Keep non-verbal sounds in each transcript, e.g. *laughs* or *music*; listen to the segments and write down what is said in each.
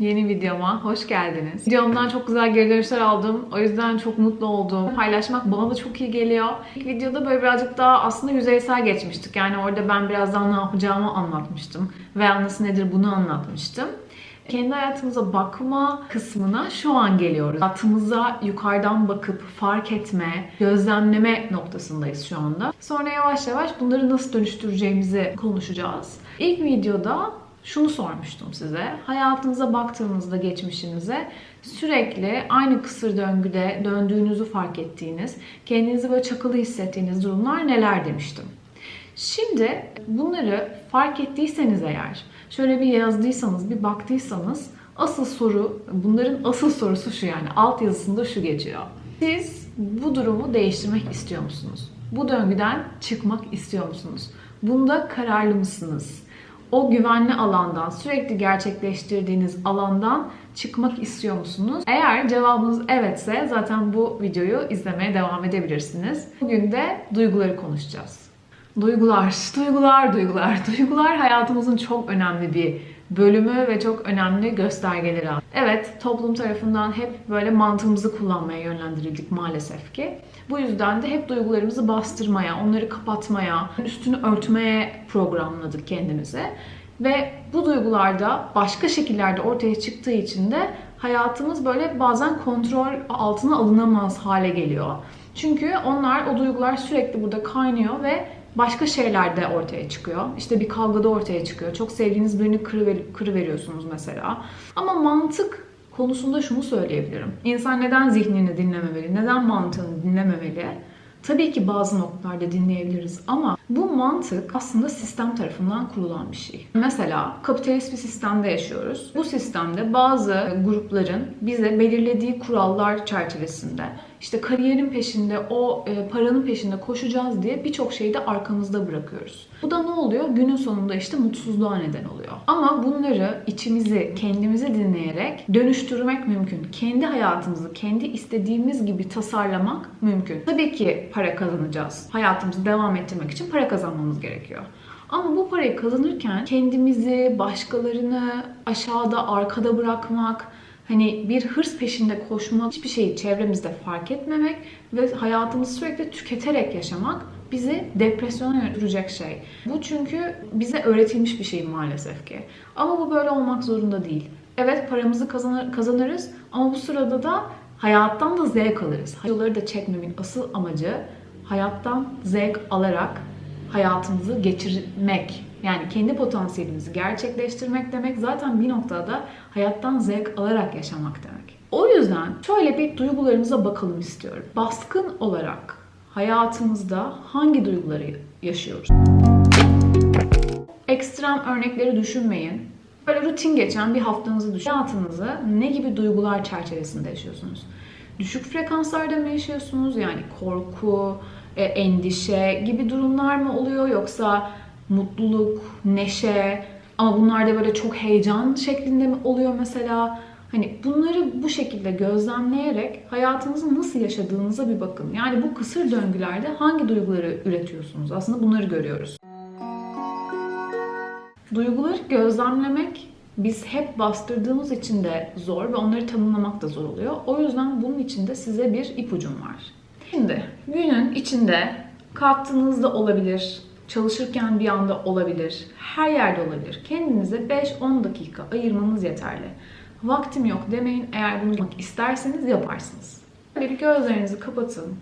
Yeni videoma hoş geldiniz. Videomdan çok güzel geri dönüşler aldım. O yüzden çok mutlu oldum. Paylaşmak bana da çok iyi geliyor. İlk videoda böyle birazcık daha aslında yüzeysel geçmiştik. Yani orada ben biraz daha ne yapacağımı anlatmıştım. Wellness nedir bunu anlatmıştım. Kendi hayatımıza bakma kısmına şu an geliyoruz. Hayatımıza yukarıdan bakıp fark etme, gözlemleme noktasındayız şu anda. Sonra yavaş yavaş bunları nasıl dönüştüreceğimizi konuşacağız. İlk videoda şunu sormuştum size. Hayatınıza baktığınızda geçmişinize sürekli aynı kısır döngüde döndüğünüzü fark ettiğiniz, kendinizi böyle çakılı hissettiğiniz durumlar neler demiştim. Şimdi bunları fark ettiyseniz eğer, şöyle bir yazdıysanız, bir baktıysanız asıl soru, bunların asıl sorusu şu yani alt yazısında şu geçiyor. Siz bu durumu değiştirmek istiyor musunuz? Bu döngüden çıkmak istiyor musunuz? Bunda kararlı mısınız? O güvenli alandan, sürekli gerçekleştirdiğiniz alandan çıkmak istiyor musunuz? Eğer cevabınız evetse zaten bu videoyu izlemeye devam edebilirsiniz. Bugün de duyguları konuşacağız. Duygular, *laughs* duygular, duygular. Duygular hayatımızın çok önemli bir bölümü ve çok önemli göstergeleri. Evet, toplum tarafından hep böyle mantığımızı kullanmaya yönlendirildik maalesef ki. Bu yüzden de hep duygularımızı bastırmaya, onları kapatmaya, üstünü örtmeye programladık kendimize. Ve bu duygularda başka şekillerde ortaya çıktığı için de hayatımız böyle bazen kontrol altına alınamaz hale geliyor. Çünkü onlar, o duygular sürekli burada kaynıyor ve başka şeyler de ortaya çıkıyor. İşte bir kavgada ortaya çıkıyor. Çok sevdiğiniz birini kırıver, kırıveriyorsunuz mesela. Ama mantık konusunda şunu söyleyebilirim. İnsan neden zihnini dinlememeli, neden mantığını dinlememeli? Tabii ki bazı noktalarda dinleyebiliriz ama bu mantık aslında sistem tarafından kurulan bir şey. Mesela kapitalist bir sistemde yaşıyoruz. Bu sistemde bazı grupların bize belirlediği kurallar çerçevesinde işte kariyerin peşinde, o e, paranın peşinde koşacağız diye birçok şeyi de arkamızda bırakıyoruz. Bu da ne oluyor? Günün sonunda işte mutsuzluğa neden oluyor. Ama bunları içimizi, kendimizi dinleyerek dönüştürmek mümkün. Kendi hayatımızı, kendi istediğimiz gibi tasarlamak mümkün. Tabii ki para kazanacağız. Hayatımızı devam ettirmek için para kazanmamız gerekiyor. Ama bu parayı kazanırken kendimizi, başkalarını aşağıda, arkada bırakmak, hani bir hırs peşinde koşmak, hiçbir şeyi çevremizde fark etmemek ve hayatımızı sürekli tüketerek yaşamak bizi depresyona götürecek şey. Bu çünkü bize öğretilmiş bir şey maalesef ki. Ama bu böyle olmak zorunda değil. Evet paramızı kazanır, kazanırız ama bu sırada da hayattan da zevk alırız. Videoları da çekmemin asıl amacı hayattan zevk alarak hayatımızı geçirmek. Yani kendi potansiyelimizi gerçekleştirmek demek zaten bir noktada hayattan zevk alarak yaşamak demek. O yüzden şöyle bir duygularımıza bakalım istiyorum. Baskın olarak hayatımızda hangi duyguları yaşıyoruz? Ekstrem örnekleri düşünmeyin. Böyle rutin geçen bir haftanızı düşünün. Hayatınızı ne gibi duygular çerçevesinde yaşıyorsunuz? Düşük frekanslarda mı yaşıyorsunuz? Yani korku, e, endişe gibi durumlar mı oluyor yoksa mutluluk, neşe ama bunlar da böyle çok heyecan şeklinde mi oluyor mesela? Hani bunları bu şekilde gözlemleyerek hayatınızı nasıl yaşadığınıza bir bakın. Yani bu kısır döngülerde hangi duyguları üretiyorsunuz? Aslında bunları görüyoruz. Duyguları gözlemlemek biz hep bastırdığımız için de zor ve onları tanımlamak da zor oluyor. O yüzden bunun için de size bir ipucum var. Şimdi günün içinde kalktığınızda olabilir, çalışırken bir anda olabilir, her yerde olabilir. Kendinize 5-10 dakika ayırmanız yeterli. Vaktim yok demeyin. Eğer bunu yapmak isterseniz yaparsınız. Bir gözlerinizi kapatın.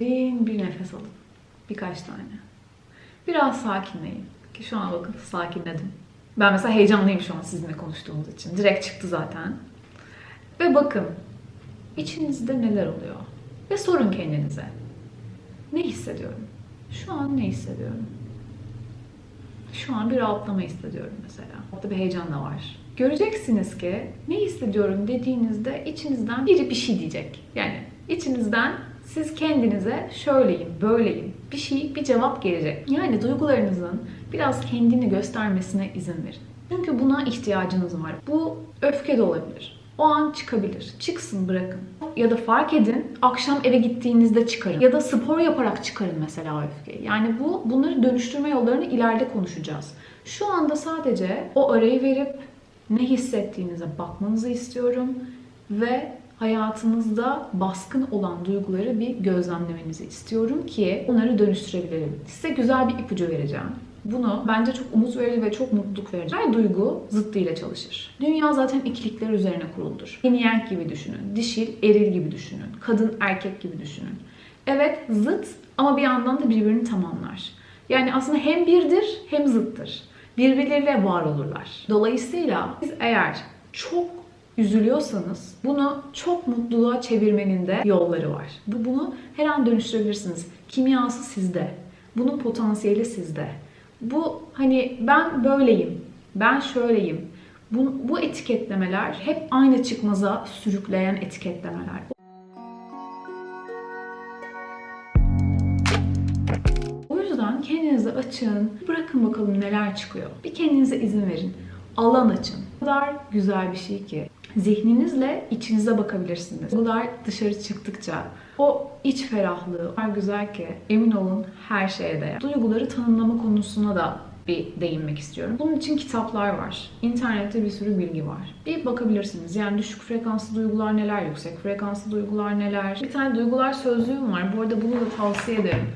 Derin bir nefes alın. Birkaç tane. Biraz sakinleyin. Ki şu an bakın sakinledim. Ben mesela heyecanlıyım şu an sizinle konuştuğumuz için. Direkt çıktı zaten. Ve bakın içinizde neler oluyor. Ve sorun kendinize. Ne hissediyorum? Şu an ne hissediyorum? Şu an bir rahatlama hissediyorum mesela. Orada bir heyecan da var. Göreceksiniz ki ne hissediyorum dediğinizde içinizden biri bir şey diyecek. Yani içinizden siz kendinize şöyleyim, böyleyim bir şey, bir cevap gelecek. Yani duygularınızın biraz kendini göstermesine izin verin. Çünkü buna ihtiyacınız var. Bu öfke de olabilir. O an çıkabilir. Çıksın bırakın. Ya da fark edin akşam eve gittiğinizde çıkarın. Ya da spor yaparak çıkarın mesela öfkeyi. Yani bu bunları dönüştürme yollarını ileride konuşacağız. Şu anda sadece o arayı verip ne hissettiğinize bakmanızı istiyorum ve hayatınızda baskın olan duyguları bir gözlemlemenizi istiyorum ki onları dönüştürebilirim. Size güzel bir ipucu vereceğim. Bunu bence çok umut verici ve çok mutluluk verici. Her duygu zıttıyla çalışır. Dünya zaten ikilikler üzerine kuruldur. Yin yang gibi düşünün. Dişil, eril gibi düşünün. Kadın, erkek gibi düşünün. Evet zıt ama bir yandan da birbirini tamamlar. Yani aslında hem birdir hem zıttır. Birbirleriyle var olurlar. Dolayısıyla siz eğer çok üzülüyorsanız bunu çok mutluluğa çevirmenin de yolları var. Bu bunu her an dönüştürebilirsiniz. Kimyası sizde. Bunun potansiyeli sizde. Bu hani ben böyleyim, ben şöyleyim. Bu, bu etiketlemeler hep aynı çıkmaza sürükleyen etiketlemeler. O yüzden kendinizi açın, bırakın bakalım neler çıkıyor. Bir kendinize izin verin. Alan açın. O kadar güzel bir şey ki. Zihninizle içinize bakabilirsiniz. Bunlar dışarı çıktıkça o iç ferahlığı var güzel ki emin olun her şeye değer. Duyguları tanımlama konusuna da bir değinmek istiyorum. Bunun için kitaplar var. İnternette bir sürü bilgi var. Bir bakabilirsiniz. Yani düşük frekanslı duygular neler, yüksek frekanslı duygular neler. Bir tane duygular sözlüğüm var. Bu arada bunu da tavsiye ederim.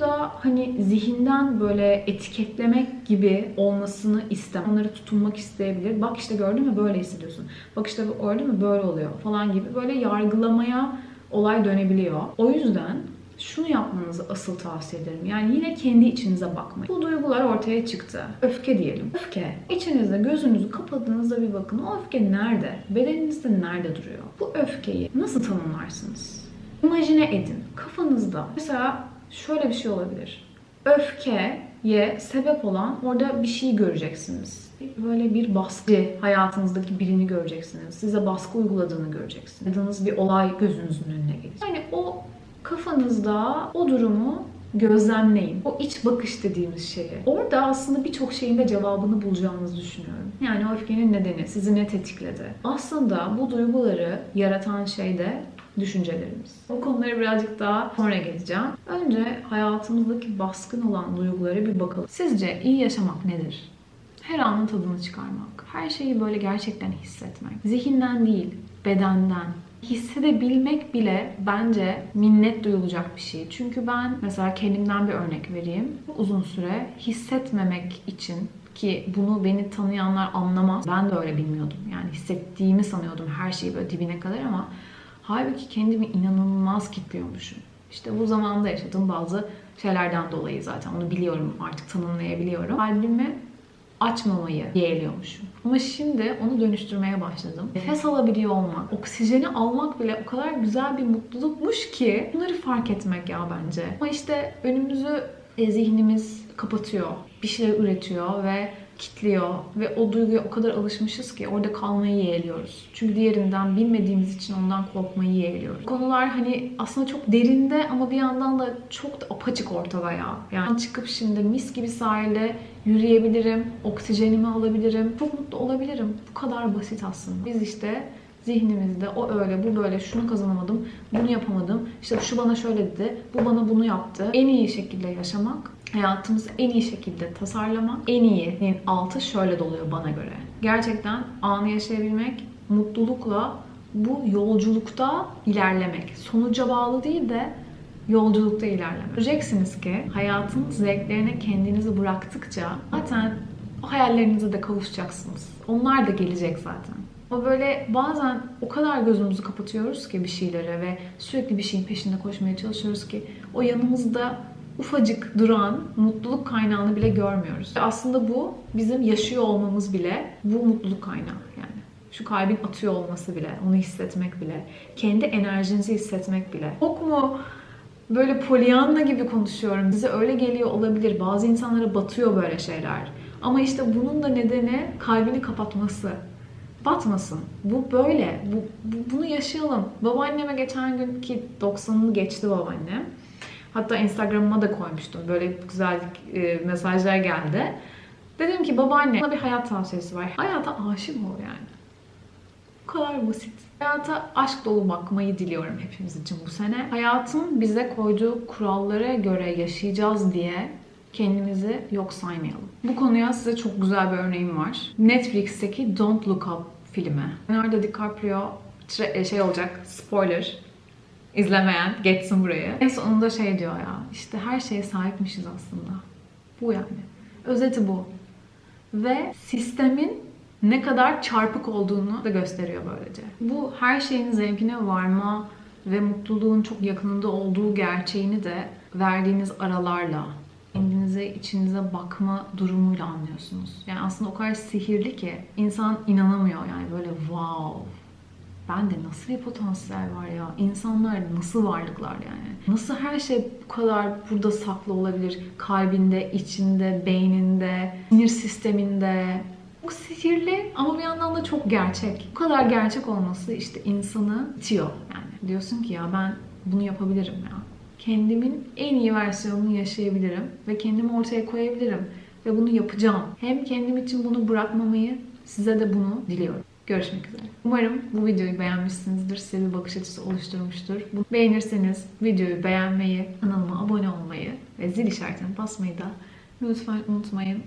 Burada hani zihinden böyle etiketlemek gibi olmasını istem. Onları tutunmak isteyebilir. Bak işte gördün mü böyle hissediyorsun. Bak işte gördün mü böyle oluyor falan gibi böyle yargılamaya olay dönebiliyor. O yüzden şunu yapmanızı asıl tavsiye ederim. Yani yine kendi içinize bakmayın. Bu duygular ortaya çıktı. Öfke diyelim. Öfke. İçinizde gözünüzü kapadığınızda bir bakın. O öfke nerede? Bedeninizde nerede duruyor? Bu öfkeyi nasıl tanımlarsınız? İmajine edin. Kafanızda. Mesela şöyle bir şey olabilir. Öfkeye sebep olan orada bir şey göreceksiniz. Böyle bir baskı hayatınızdaki birini göreceksiniz. Size baskı uyguladığını göreceksiniz. Yaşadığınız bir olay gözünüzün önüne gelecek. Yani o kafanızda o durumu gözlemleyin. O iç bakış dediğimiz şeyi. Orada aslında birçok şeyin de cevabını bulacağınızı düşünüyorum. Yani o öfkenin nedeni, sizi ne tetikledi? Aslında bu duyguları yaratan şey de düşüncelerimiz. Bu konulara birazcık daha sonra geleceğim. Önce hayatımızdaki baskın olan duygulara bir bakalım. Sizce iyi yaşamak nedir? Her anın tadını çıkarmak. Her şeyi böyle gerçekten hissetmek. Zihinden değil, bedenden, hissedebilmek bile bence minnet duyulacak bir şey. Çünkü ben mesela kendimden bir örnek vereyim. Uzun süre hissetmemek için ki bunu beni tanıyanlar anlamaz. Ben de öyle bilmiyordum. Yani hissettiğimi sanıyordum her şeyi böyle dibine kadar ama halbuki kendimi inanılmaz kitliyormuşum. İşte bu zamanda yaşadığım bazı şeylerden dolayı zaten onu biliyorum artık tanımlayabiliyorum. Kalbimi açmamayı yeğliyormuşum. Ama şimdi onu dönüştürmeye başladım. Nefes alabiliyor olmak, oksijeni almak bile o kadar güzel bir mutlulukmuş ki bunları fark etmek ya bence. Ama işte önümüzü e, zihnimiz kapatıyor. Bir şeyler üretiyor ve kitliyor ve o duyguya o kadar alışmışız ki orada kalmayı yeğliyoruz. Çünkü diğerinden bilmediğimiz için ondan korkmayı yeğliyoruz. Konular hani aslında çok derinde ama bir yandan da çok da apaçık ortada ya. Yani çıkıp şimdi mis gibi sahilde yürüyebilirim, oksijenimi alabilirim, çok mutlu olabilirim. Bu kadar basit aslında. Biz işte zihnimizde o öyle, bu böyle, şunu kazanamadım, bunu yapamadım, işte şu bana şöyle dedi, bu bana bunu yaptı. En iyi şekilde yaşamak hayatımızı en iyi şekilde tasarlamak, en iyinin altı şöyle doluyor bana göre. Gerçekten anı yaşayabilmek, mutlulukla bu yolculukta ilerlemek. Sonuca bağlı değil de yolculukta ilerlemek. Göreceksiniz ki hayatın zevklerine kendinizi bıraktıkça zaten o hayallerinize de kavuşacaksınız. Onlar da gelecek zaten. Ama böyle bazen o kadar gözümüzü kapatıyoruz ki bir şeylere ve sürekli bir şeyin peşinde koşmaya çalışıyoruz ki o yanımızda ufacık duran mutluluk kaynağını bile görmüyoruz. Aslında bu bizim yaşıyor olmamız bile bu mutluluk kaynağı yani. Şu kalbin atıyor olması bile, onu hissetmek bile, kendi enerjinizi hissetmek bile. Çok mu böyle polyanla gibi konuşuyorum. Bize öyle geliyor olabilir. Bazı insanlara batıyor böyle şeyler. Ama işte bunun da nedeni kalbini kapatması. Batmasın. Bu böyle. Bu, bu, bunu yaşayalım. Babaanneme geçen gün ki 90'ını geçti babaannem. Hatta Instagram'ıma da koymuştum. Böyle güzel e, mesajlar geldi. Dedim ki babaanne bana bir hayat tavsiyesi var. Hayata aşık ol yani. Bu kadar basit. Hayata aşk dolu bakmayı diliyorum hepimiz için bu sene. Hayatın bize koyduğu kurallara göre yaşayacağız diye kendimizi yok saymayalım. Bu konuya size çok güzel bir örneğim var. Netflix'teki Don't Look Up filmi. Leonardo DiCaprio tre- şey olacak, spoiler. İzlemeyen geçsin burayı. En sonunda şey diyor ya, işte her şeye sahipmişiz aslında. Bu yani. Özeti bu. Ve sistemin ne kadar çarpık olduğunu da gösteriyor böylece. Bu her şeyin zevkine varma ve mutluluğun çok yakınında olduğu gerçeğini de verdiğiniz aralarla, kendinize, içinize bakma durumuyla anlıyorsunuz. Yani aslında o kadar sihirli ki insan inanamıyor yani böyle wow. Ben de nasıl bir potansiyel var ya? İnsanlar nasıl varlıklar yani? Nasıl her şey bu kadar burada saklı olabilir? Kalbinde, içinde, beyninde, sinir sisteminde. Çok sihirli ama bir yandan da çok gerçek. Bu kadar gerçek olması işte insanı itiyor yani. Diyorsun ki ya ben bunu yapabilirim ya. Kendimin en iyi versiyonunu yaşayabilirim ve kendimi ortaya koyabilirim ve bunu yapacağım. Hem kendim için bunu bırakmamayı size de bunu diliyorum. Görüşmek üzere. Umarım bu videoyu beğenmişsinizdir. Size bir bakış açısı oluşturmuştur. Beğenirseniz videoyu beğenmeyi, kanalıma abone olmayı ve zil işaretine basmayı da lütfen unutmayın.